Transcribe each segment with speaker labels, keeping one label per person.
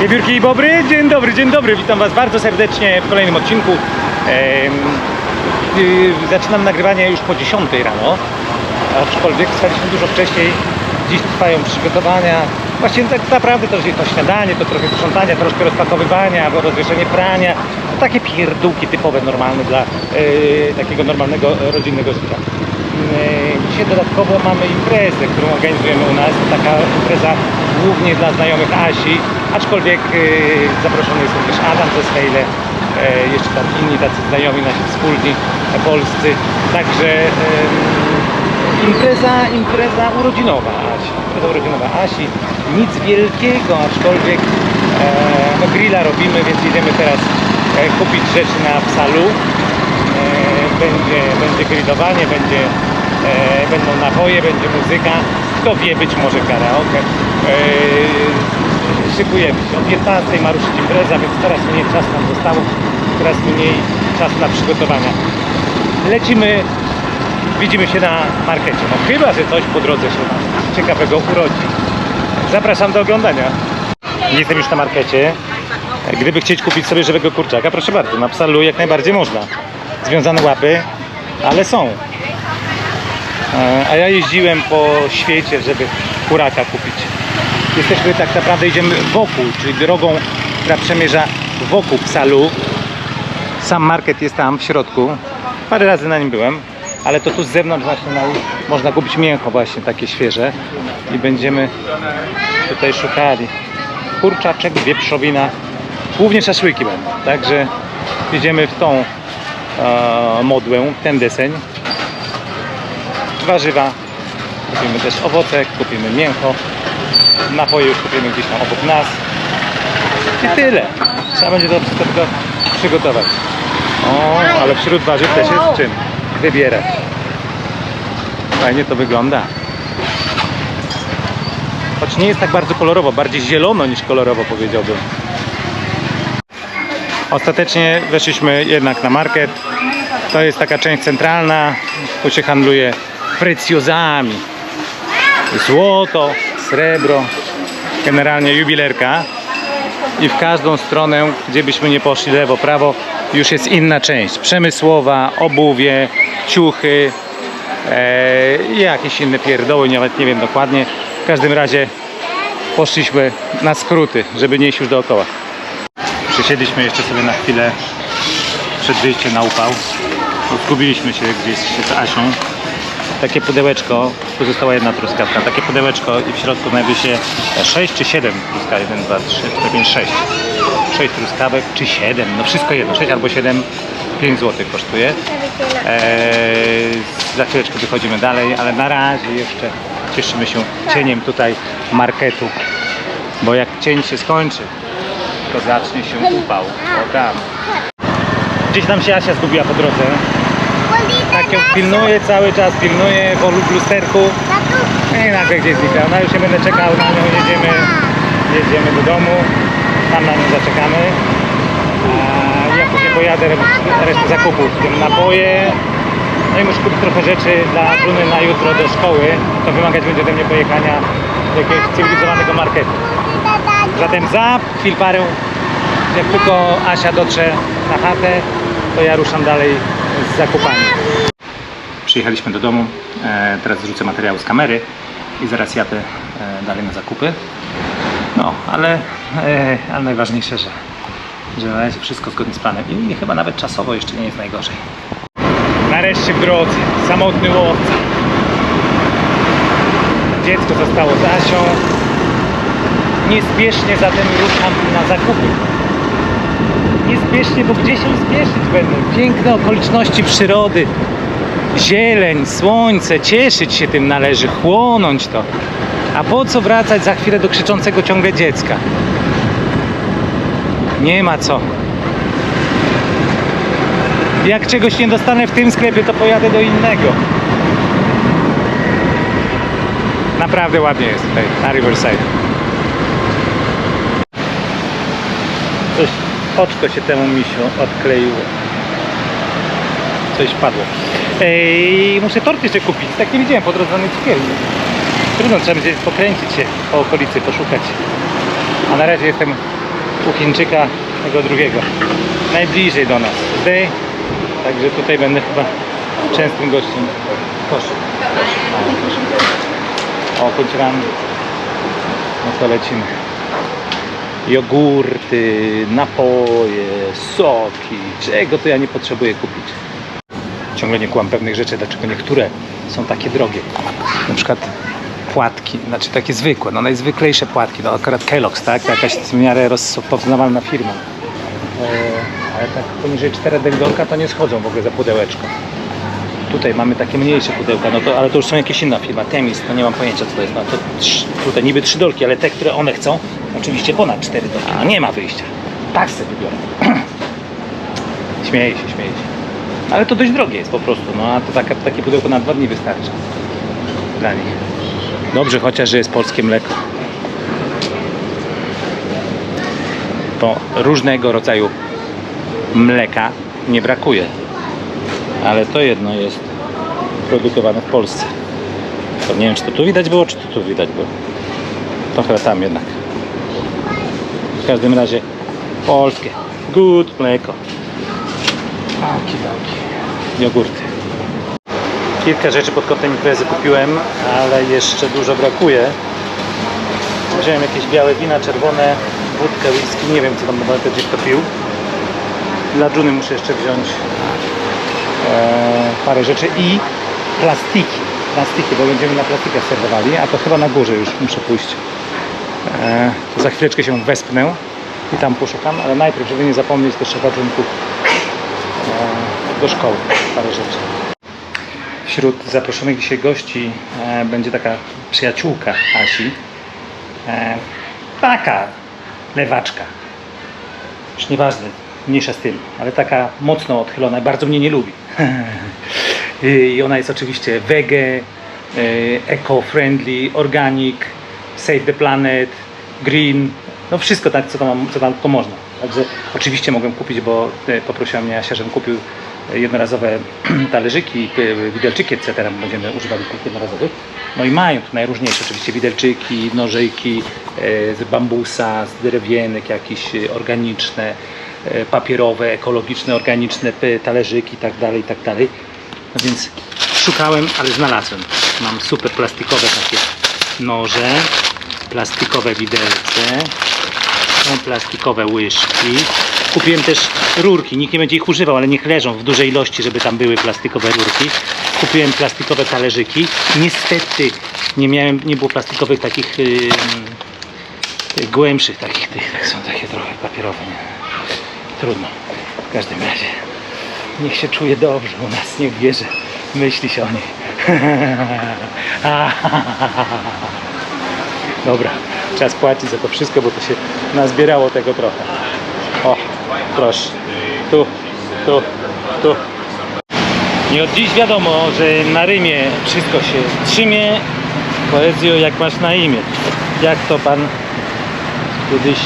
Speaker 1: Wiewiórki i Bobry, dzień dobry, dzień dobry, witam Was bardzo serdecznie w kolejnym odcinku. Em, y, zaczynam nagrywanie już po 10 rano, aczkolwiek wstaliśmy dużo wcześniej. Dziś trwają przygotowania. Właśnie tak naprawdę to jest to śniadanie, to trochę sprzątania, troszkę rozpakowywania, albo rozwieszenie prania. Takie pierdółki typowe, normalne dla e, takiego normalnego rodzinnego życia. E, Dzisiaj dodatkowo mamy imprezę, którą organizujemy u nas. Taka impreza głównie dla znajomych Asi, aczkolwiek e, zaproszony jest również Adam ze Skejle, e, jeszcze tam inni tacy znajomi, nasi wspólni, e, polscy. Także Impreza, impreza urodzinowa Asi. Impreza urodzinowa Asi. Nic wielkiego, aczkolwiek e, no grilla robimy, więc idziemy teraz e, kupić rzeczy na psalu. Będzie, będzie grillowanie, będzie, będą napoje, będzie muzyka. Kto wie, być może karaoke. E, szykujemy się. O 15 ma ruszyć impreza, więc coraz mniej czasu nam zostało. Coraz mniej czasu na przygotowania. Lecimy widzimy się na markecie. No chyba, że coś po drodze się nam ciekawego urodzi. Zapraszam do oglądania. Jestem już na markecie. Gdyby chcieć kupić sobie żywego kurczaka, proszę bardzo, na psalu jak najbardziej można. Związane łapy, ale są. E, A ja jeździłem po świecie, żeby kuraka kupić. Jesteśmy tak naprawdę, idziemy wokół, czyli drogą, która przemierza wokół psalu. Sam market jest tam w środku. Parę razy na nim byłem, ale to tu z zewnątrz właśnie na, można kupić mięcho właśnie takie świeże i będziemy tutaj szukali. Kurczaczek, wieprzowina, głównie szaszłyki będą, także idziemy w tą e, modłę, ten deseń. Warzywa, kupimy też owoce, kupimy mięcho, napoje już kupimy gdzieś tam obok nas. I tyle. Trzeba będzie to wszystko przygotować. O, ale wśród warzyw też jest czym wybierać. Fajnie to wygląda. Choć nie jest tak bardzo kolorowo, bardziej zielono niż kolorowo powiedziałbym. Ostatecznie weszliśmy jednak na market. To jest taka część centralna. Tu się handluje precjozami. Złoto, srebro, generalnie jubilerka. I w każdą stronę, gdzie byśmy nie poszli, lewo, prawo, już jest inna część. Przemysłowa, obuwie, ciuchy, e, i jakieś inne pierdoły, nawet nie wiem dokładnie. W każdym razie poszliśmy na skróty, żeby nie iść już dookoła. Przesiedliśmy jeszcze sobie na chwilę przed wyjściem na upał. Zgubiliśmy się gdzieś z Asią. Takie pudełeczko, tu została jedna truskawka, takie pudełeczko i w środku znajduje się 6 czy 7 truskawek, 1, 2, 3, 4, 5, 6. 6 truskawek czy 7, no wszystko jedno, 6 albo 7, 5 zł kosztuje. Eee, za chwileczkę wychodzimy dalej, ale na razie jeszcze cieszymy się cieniem tutaj marketu, bo jak cień się skończy, to zacznie się upał. O tam. Gdzieś tam się Asia zgubiła po drodze. Ją pilnuję cały czas, pilnuję w lusterku. I nagle gdzieś znika. No już się będę czekał na nią, jedziemy, jedziemy do domu. Tam na nią zaczekamy. A ja później pojadę resztę zakupów, w tym napoje. No i muszę kupić trochę rzeczy dla Bruny na jutro do szkoły. To wymagać będzie ode mnie pojechania do jakiegoś cywilizowanego marketu. Zatem za chwil parę, jak tylko Asia dotrze na chatę, to ja ruszam dalej z zakupami. Przyjechaliśmy do domu, e, teraz zrzucę materiał z kamery i zaraz jadę e, dalej na zakupy. No, ale, e, ale najważniejsze, że, że na razie wszystko zgodnie z planem i chyba nawet czasowo jeszcze nie jest najgorzej. Nareszcie w drodze, samotny łowca. Dziecko zostało z Asią. Niespiesznie zatem ruszam na zakupy. Niespiesznie, bo gdzie się spieszyć będę? Piękne okoliczności przyrody. Zieleń, słońce, cieszyć się tym należy, chłonąć to. A po co wracać za chwilę do krzyczącego ciągle dziecka? Nie ma co. Jak czegoś nie dostanę w tym sklepie, to pojadę do innego. Naprawdę ładnie jest tutaj na Riverside. Coś, oczko się temu misiu odkleiło. Coś padło. Ej, muszę tort jeszcze kupić. Tak nie widziałem po drodze żadnej cukierni. Trudno, trzeba będzie pokręcić się po okolicy, poszukać. A na razie jestem u Chińczyka tego drugiego. Najbliżej do nas. Zdej. Także tutaj będę chyba częstym gościem. Proszę. O, choć. No to lecimy. Jogurty, napoje, soki. Czego to ja nie potrzebuję kupić? Ciągle nie kłam pewnych rzeczy, dlaczego niektóre są takie drogie. Na przykład płatki, znaczy takie zwykłe, no najzwyklejsze płatki, no akurat Kellogg's, tak? To jakaś w miarę rozpoznawalna firma. E, ale tak poniżej 4 dolka to nie schodzą w ogóle za pudełeczko. Tutaj mamy takie mniejsze pudełka, no to, ale to już są jakieś inna firma, Temis, to nie mam pojęcia co to jest. No to trz, tutaj niby 3 dolki, ale te, które one chcą, oczywiście ponad 4 dolki. No nie ma wyjścia. Tak sobie biorę. śmieję się, śmieję się. Ale to dość drogie jest po prostu, no a to taka, takie pudełko na dwa dni wystarczy dla nich. Dobrze chociaż, jest polskie mleko. Bo różnego rodzaju mleka nie brakuje. Ale to jedno jest produkowane w Polsce. To nie wiem, czy to tu widać było, czy to tu widać było. To chyba tam jednak. W każdym razie polskie. Good mleko. Okidoki. Jogurty. Kilka rzeczy pod kątem imprezy kupiłem, ale jeszcze dużo brakuje. Wziąłem jakieś białe wina, czerwone, wódkę, whisky, nie wiem co tam będę gdzieś to pił. Dla Juny muszę jeszcze wziąć e, parę rzeczy i plastiki. Plastiki, bo będziemy na plastikach serwowali, a to chyba na górze już muszę pójść. E, za chwileczkę się wespnę i tam poszukam, ale najpierw, żeby nie zapomnieć, to trzeba Junku e, do szkoły parę rzeczy. Wśród zaproszonych dzisiaj gości e, będzie taka przyjaciółka Asi. E, taka lewaczka. Już nieważne, mniejsza z tym, ale taka mocno odchylona, bardzo mnie nie lubi. I ona jest oczywiście wege, e, eco-friendly, organic, save the planet, green, no wszystko tak, co tam, co tam można. Także oczywiście mogłem kupić, bo e, poprosiła mnie Asia, żebym kupił jednorazowe talerzyki, e, widelczyki, etc. Będziemy używali tych jednorazowych. No i mają tu najróżniejsze oczywiście widelczyki, nożyki e, z bambusa, z drewienek jakieś e, organiczne, e, papierowe, ekologiczne, organiczne talerzyki i tak dalej, i tak. No więc szukałem, ale znalazłem. Mam super plastikowe takie noże, plastikowe widelce, są plastikowe łyżki. Kupiłem też rurki, nikt nie będzie ich używał, ale niech leżą w dużej ilości, żeby tam były plastikowe rurki. Kupiłem plastikowe talerzyki. Niestety nie miałem, nie było plastikowych takich yy, tych głębszych takich, tych, tak są takie trochę papierowe. Nie? Trudno. W każdym razie niech się czuje dobrze u nas, niech bierze, myśli się o nich. Dobra, czas płacić za to wszystko, bo to się nazbierało tego trochę. O, proszę. Tu, tu, tu. Nie od dziś wiadomo, że na Rymie wszystko się trzymie. Poezjo, jak masz na imię. Jak to pan kiedyś...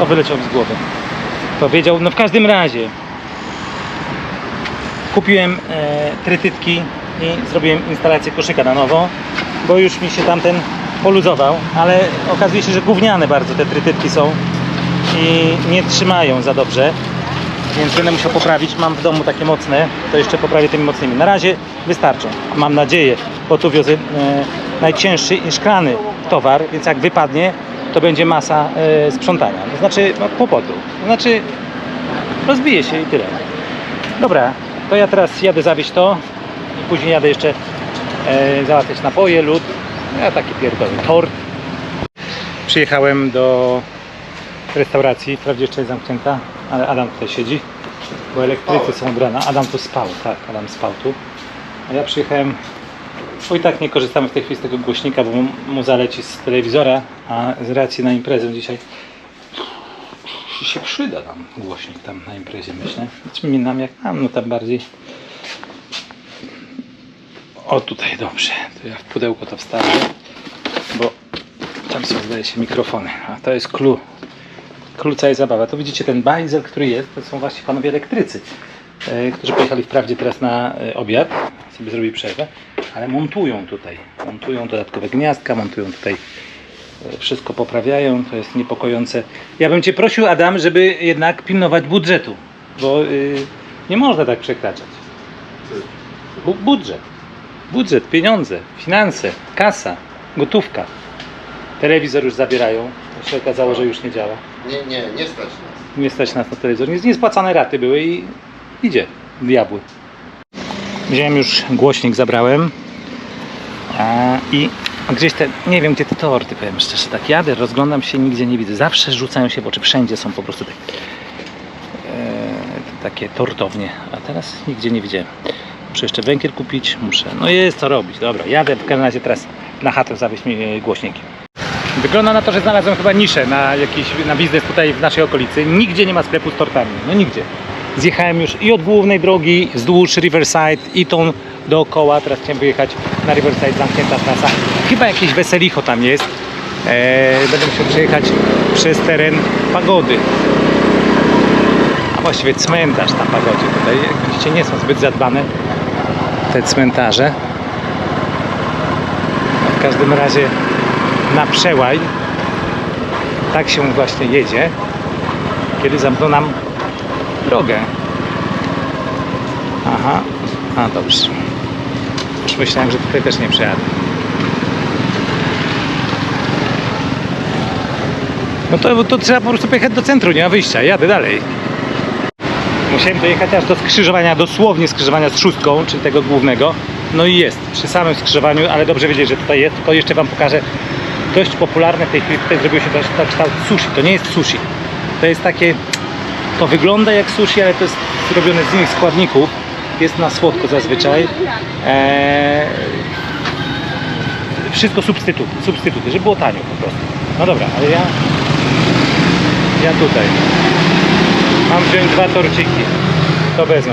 Speaker 1: O, wyleciał z głowy. Powiedział, no w każdym razie. Kupiłem e, trytytki i zrobiłem instalację koszyka na nowo, bo już mi się tamten poluzował, ale okazuje się, że gówniane bardzo te trytytki są i nie trzymają za dobrze, więc będę musiał poprawić. Mam w domu takie mocne, to jeszcze poprawię tymi mocnymi. Na razie wystarczą, mam nadzieję, bo tu wiozę e, najcięższy i szklany towar, więc jak wypadnie, to będzie masa e, sprzątania, to znaczy no, kłopotu, to znaczy rozbije się i tyle. Dobra, to ja teraz jadę zawieźć to i później jadę jeszcze e, załatwiać napoje, lód, ja taki pierdolny tort. Przyjechałem do restauracji, wprawdzie jeszcze jest zamknięta, ale Adam tutaj siedzi, bo elektrycy są od rana. Adam tu spał, tak, Adam spał tu. A ja przyjechałem, bo i tak nie korzystamy w tej chwili z tego głośnika, bo mu- zaleci z telewizora, a z racji na imprezę dzisiaj się przyda nam głośnik tam na imprezie, myślę. Znaczy mi nam jak nam, no tam bardziej. O tutaj, dobrze. To ja w pudełko to wstawię, bo tam są zdaje się mikrofony, a to jest clue. Clue całej zabawy. To widzicie ten bajzel, który jest, to są właśnie panowie elektrycy, e, którzy pojechali wprawdzie teraz na e, obiad, sobie zrobili przerwę, ale montują tutaj, montują dodatkowe gniazdka, montują tutaj e, wszystko poprawiają, to jest niepokojące. Ja bym Cię prosił, Adam, żeby jednak pilnować budżetu, bo y, nie można tak przekraczać. Bu- budżet. Budżet, pieniądze, finanse, kasa, gotówka. Telewizor już zabierają. To się okazało, że już nie działa.
Speaker 2: Nie, nie, nie stać nas.
Speaker 1: Nie stać nas na telewizor. Nie- Niespłacane raty były i idzie diabły. Wziąłem już głośnik, zabrałem. A, I gdzieś te, nie wiem gdzie te torty, powiem szczerze, tak jadę, rozglądam się, nigdzie nie widzę. Zawsze rzucają się w oczy, wszędzie są po prostu te, e, takie tortownie, a teraz nigdzie nie widziałem. Muszę jeszcze węgiel kupić, muszę, no jest co robić, dobra, jadę w każdym razie teraz na chatę zawieźć mi e, głośniki. Wygląda na to, że znalazłem chyba niszę na jakiś na biznes tutaj w naszej okolicy. Nigdzie nie ma sklepu z tortami. No nigdzie. Zjechałem już i od głównej drogi wzdłuż Riverside i tą dookoła. Teraz chciałem wyjechać na Riverside, zamknięta trasa. Chyba jakieś weselicho tam jest. Eee, będę musiał przejechać przez teren pagody. A właściwie cmentarz na pagodzie. Tutaj, jak widzicie, nie są zbyt zadbane te cmentarze. W każdym razie na przełaj. Tak się właśnie jedzie, kiedy zamkną nam drogę. Aha, a dobrze. Już myślałem, że tutaj też nie przejadę. No to, to trzeba po prostu pojechać do centrum, nie ma wyjścia. Jadę dalej. Musiałem dojechać aż do skrzyżowania, dosłownie skrzyżowania z szóstką, czyli tego głównego. No i jest, przy samym skrzyżowaniu, ale dobrze wiedzieć, że tutaj jest, tylko jeszcze Wam pokażę. Dość popularne w tej chwili, tutaj zrobiło się też tak kształt sushi. To nie jest sushi. To jest takie, to wygląda jak sushi, ale to jest zrobione z innych składników. Jest na słodko zazwyczaj. Eee, wszystko substytuty, substytuty, żeby było tanio po prostu. No dobra, ale ja, ja tutaj. Mam wziąć dwa torciki. To wezmę.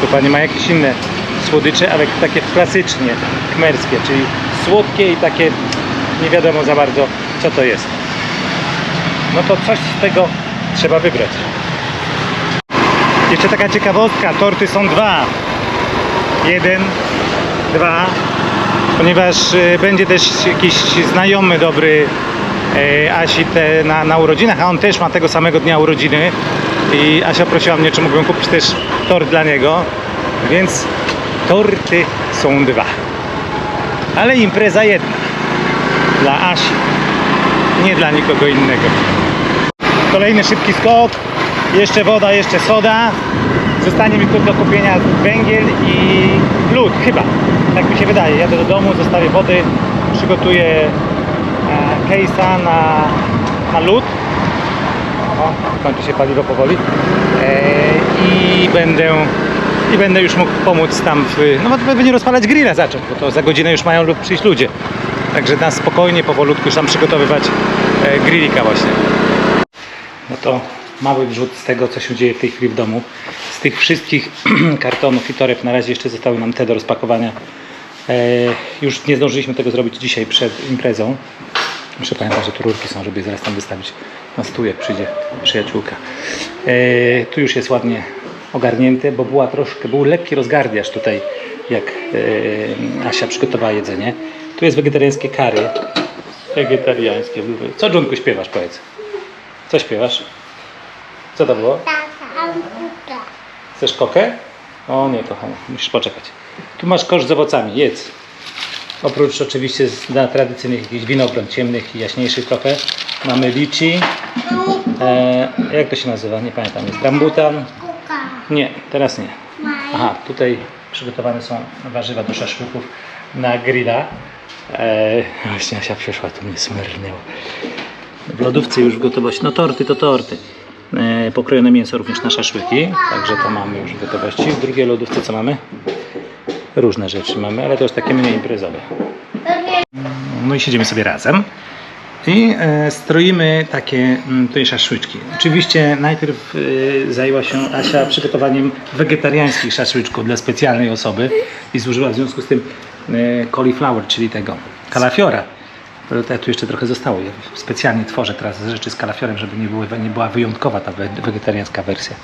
Speaker 1: Tu pani ma jakieś inne słodycze, ale takie klasycznie kmerskie, czyli słodkie i takie nie wiadomo za bardzo co to jest. No to coś z tego trzeba wybrać. Jeszcze taka ciekawostka, torty są dwa. Jeden, dwa, ponieważ y, będzie też jakiś znajomy dobry Asi te, na, na urodzinach, a on też ma tego samego dnia urodziny i Asia prosiła mnie, czy mógłbym kupić też tort dla niego, więc torty są dwa. Ale impreza jedna. Dla Asi, nie dla nikogo innego. Kolejny szybki skok, jeszcze woda, jeszcze soda. Zostanie mi tu do kupienia węgiel i lód, chyba. Tak mi się wydaje. Jadę do domu, zostawię wody, przygotuję e, case'a na, na lód. O, kończy się paliwo powoli. E, I będę i będę już mógł pomóc tam w, no pewnie nie rozpalać grilla zacząć, bo to za godzinę już mają lub przyjść ludzie. Także na spokojnie, powolutku już tam przygotowywać e, grillika właśnie. No to mały wrzut z tego, co się dzieje w tej chwili w domu. Z tych wszystkich kartonów i toreb na razie jeszcze zostały nam te do rozpakowania. E, już nie zdążyliśmy tego zrobić dzisiaj przed imprezą. Muszę pamiętać, że tu rurki są, żeby je zaraz tam wystawić na stół, jak przyjdzie przyjaciółka. E, tu już jest ładnie ogarnięte, bo była troszkę, był lekki rozgardiaż tutaj, jak e, Asia przygotowała jedzenie. Tu jest wegetariańskie kary. Wegetariańskie. Co, Dżunku, śpiewasz, powiedz? Co śpiewasz? Co to było? Chcesz kokę? O nie, kochanie, musisz poczekać. Tu masz kosz z owocami, jedz. Oprócz oczywiście z- dla tradycyjnych jakichś winogron ciemnych i jaśniejszych trochę. Mamy liczy. E, jak to się nazywa? Nie pamiętam. Jest rambutan. Nie, teraz nie. Aha, tutaj przygotowane są warzywa do szaszłyków na grilla. E, właśnie Asia przyszła, tu mnie smyrnęło. W lodówce już w gotowości. No torty to torty. E, pokrojone mięso również na szaszłyki, także to mamy już w gotowości. W drugiej lodówce co mamy? Różne rzeczy mamy, ale to już takie mniej imprezowe. No i siedzimy sobie razem i e, stroimy takie mm, tutaj szaszłyczki. Oczywiście najpierw e, zajęła się Asia przygotowaniem wegetariańskich szaszłyczków dla specjalnej osoby i zużyła w związku z tym e, cauliflower, czyli tego kalafiora. To tu jeszcze trochę zostało. Ja specjalnie tworzę teraz rzeczy z kalafiorem, żeby nie, były, nie była wyjątkowa ta we- wegetariańska wersja.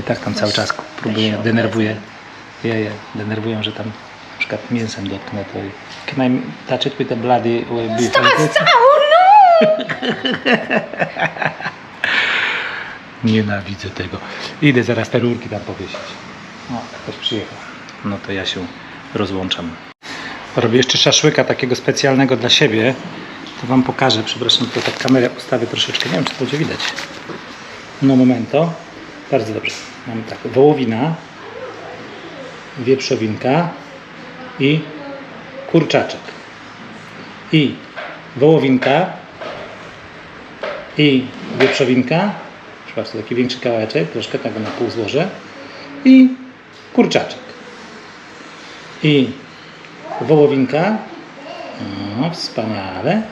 Speaker 1: I tak tam cały czas próbuję, denerwuję. Ja je denerwuję, że tam przykład mięsem dotknę, to can I touch it with the bloody uh, beef?
Speaker 2: Stop, stop! Oh no!
Speaker 1: Nienawidzę tego. Idę zaraz te rurki tam powiesić. O, ktoś przyjechał. No to ja się rozłączam. Robię jeszcze szaszłyka takiego specjalnego dla siebie. To wam pokażę. Przepraszam, to tak kamerę ustawię troszeczkę. Nie wiem, czy to będzie widać. No momento. Bardzo dobrze. Mamy tak. Wołowina, wieprzowinka i kurczaczek. I wołowinka i wieprzowinka. Przepraszam, taki większy kawałeczek, troszkę tak na pół złożę. I kurczaczek. I wołowinka. O, wspaniale.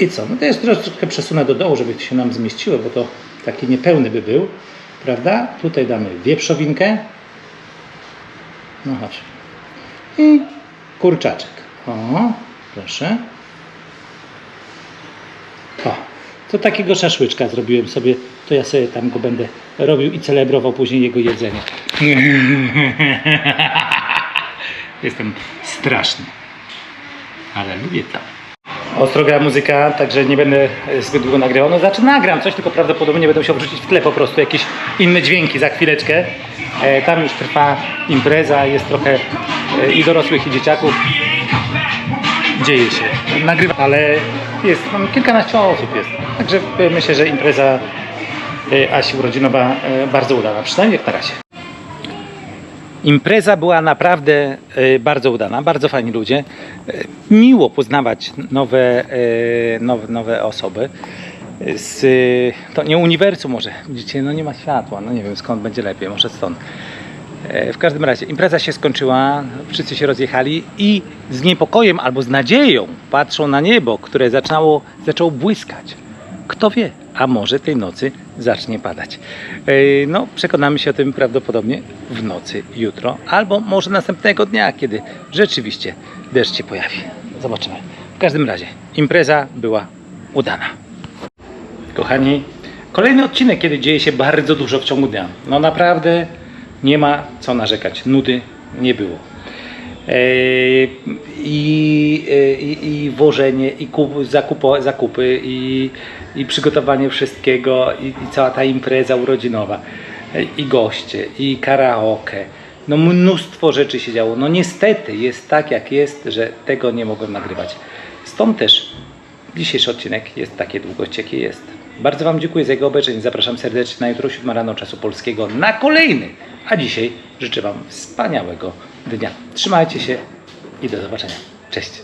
Speaker 1: I co? No to jest troszeczkę przesunę do dołu, żeby to się nam zmieściło, bo to taki niepełny by był. Prawda? Tutaj damy wieprzowinkę. No chodź. I kurczaczek. O, proszę. O, to takiego szaszłyczka zrobiłem sobie. To ja sobie tam go będę robił i celebrował później jego jedzenie. Jestem straszny. Ale lubię to. Ostro gra muzyka, także nie będę e, zbyt długo nagrywał. No znaczy nagram coś, tylko prawdopodobnie będę musiał wrzucić w tle po prostu jakieś inne dźwięki za chwileczkę. E, tam już trwa impreza, jest trochę e, i dorosłych i dzieciaków. Dzieje się. Nagrywa, ale jest tam kilkanaście osób jest. Także e, myślę, że impreza e, Asi urodzinowa bardzo udana, przynajmniej jak na razie. Impreza była naprawdę e, bardzo udana, bardzo fajni ludzie. E, Miło poznawać nowe, e, nowe, nowe osoby. Z, to nie uniwersum może, widzicie, no nie ma światła, no nie wiem skąd będzie lepiej, może stąd. W każdym razie impreza się skończyła, wszyscy się rozjechali i z niepokojem albo z nadzieją patrzą na niebo, które zaczynało, zaczęło błyskać. Kto wie, a może tej nocy zacznie padać. No, przekonamy się o tym prawdopodobnie w nocy jutro, albo może następnego dnia, kiedy rzeczywiście deszcz się pojawi. Zobaczymy. W każdym razie impreza była udana. Kochani, kolejny odcinek, kiedy dzieje się bardzo dużo w ciągu dnia. No naprawdę nie ma co narzekać. Nudy nie było. I, e, i, i wożenie, i kup, zakupo, zakupy, i, i przygotowanie wszystkiego, i, i cała ta impreza urodzinowa, e, i goście, i karaoke. No mnóstwo rzeczy się działo. No niestety jest tak jak jest, że tego nie mogłem nagrywać. Stąd też Dzisiejszy odcinek jest takie długości, jakie jest. Bardzo Wam dziękuję za jego obejrzenie. Zapraszam serdecznie na jutro 7 rano czasu polskiego na kolejny. A dzisiaj życzę Wam wspaniałego dnia. Trzymajcie się i do zobaczenia. Cześć.